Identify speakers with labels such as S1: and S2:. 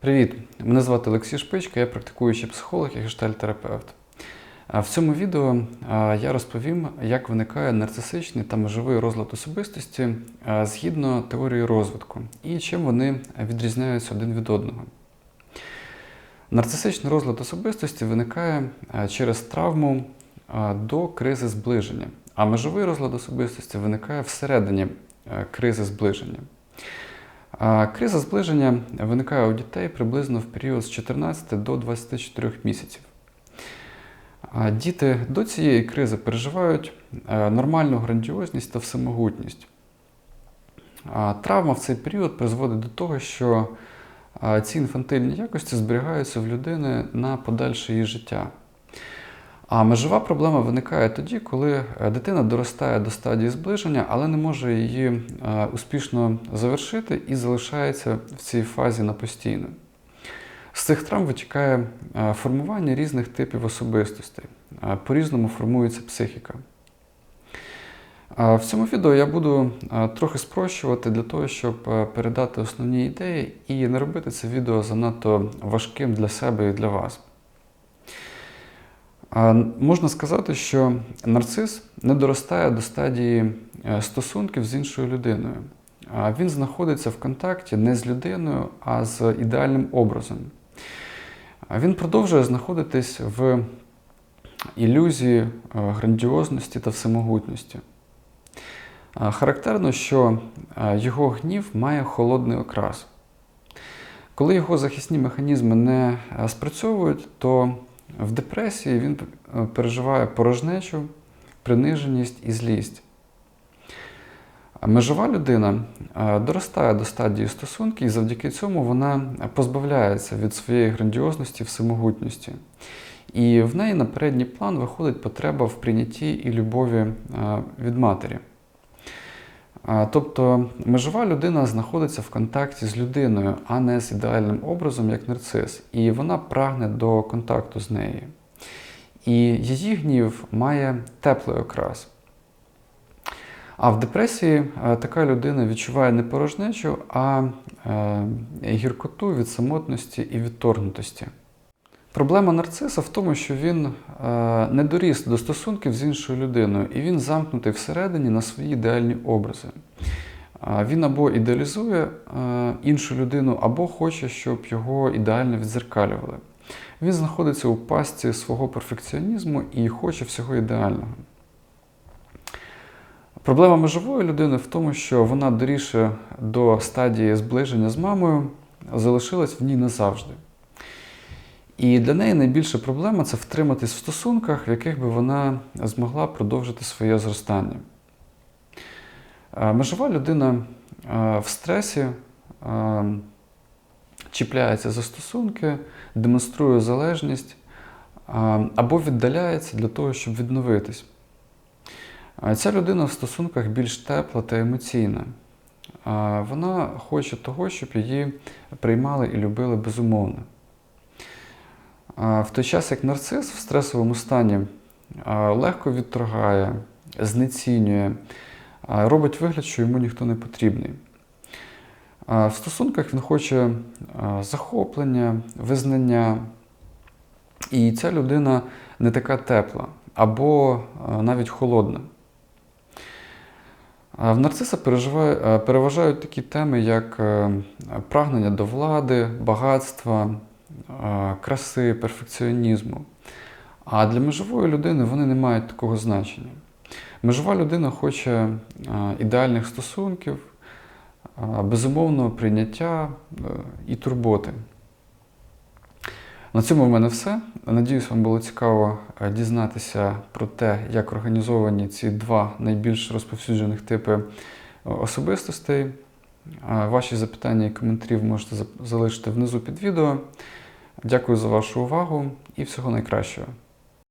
S1: Привіт! Мене звати Олексій Шпичка, я практикуючий психолог і гештальтерапевт. В цьому відео я розповім, як виникає нарцисичний та межовий розлад особистості згідно теорії розвитку і чим вони відрізняються один від одного. Нарцисичний розлад особистості виникає через травму до кризи зближення, а межовий розлад особистості виникає всередині кризи зближення. Криза зближення виникає у дітей приблизно в період з 14 до 24 місяців. Діти до цієї кризи переживають е, нормальну грандіозність та всемогутність. Травма в цей період призводить до того, що е, ці інфантильні якості зберігаються в людини на подальше її життя. А межова проблема виникає тоді, коли е, дитина доростає до стадії зближення, але не може її е, успішно завершити і залишається в цій фазі на постійно. З цих травм витікає е, формування різних типів особистостей. По-різному формується психіка. В цьому відео я буду трохи спрощувати для того, щоб передати основні ідеї і не робити це відео занадто важким для себе і для вас. Можна сказати, що нарцис не доростає до стадії е, стосунків з іншою людиною. Він знаходиться в контакті не з людиною, а з ідеальним образом. Він продовжує знаходитись в ілюзії е, грандіозності та всемогутності. Характерно, що е, його гнів має холодний окрас. Коли його захисні механізми не спрацьовують, то в депресії він е, переживає порожнечу, приниженість і злість. Межова людина е, доростає до стадії стосунків, і завдяки цьому вона позбавляється від своєї грандіозності, всемогутності. І в неї на передній план виходить потреба в прийнятті і любові е, від матері. Тобто межова людина знаходиться в контакті з людиною, а не з ідеальним образом, як нарцис. І вона прагне до контакту з нею. І її гнів має теплий окрас. А в депресії е, така людина відчуває не порожнечу, а е, гіркоту від самотності і відторгнутості. Проблема нарциса в тому, що він е, не доріс до стосунків з іншою людиною, і він замкнутий всередині на свої ідеальні образи. Він або ідеалізує е, іншу людину, або хоче, щоб його ідеально відзеркалювали. Він знаходиться у пастці свого перфекціонізму і хоче всього ідеального. Проблема межової людини в тому, що вона доріше до стадії зближення з мамою, залишилась в ній назавжди. І для неї найбільша проблема це втриматись в стосунках, в яких би вона змогла продовжити своє зростання. Е, Межова людина е, в стресі е, чіпляється за стосунки, демонструє залежність або віддаляється для того, щоб відновитись. Ця людина в стосунках більш тепла та емоційна. Вона хоче того, щоб її приймали і любили безумовно. В той час, як нарцис в стресовому стані легко відторгає, знецінює, робить вигляд, що йому ніхто не потрібний. В стосунках він хоче захоплення, визнання, і ця людина не така тепла або навіть холодна. В нарциса переважають такі теми, як прагнення до влади, багатства, краси, перфекціонізму. А для межової людини вони не мають такого значення. Межова людина хоче ідеальних стосунків, безумовного прийняття і турботи. На цьому в мене все. Надіюсь, вам було цікаво дізнатися про те, як організовані ці два найбільш розповсюджених типи особистостей. Ваші запитання і коментарі можете залишити внизу під відео. Дякую за вашу увагу і всього найкращого.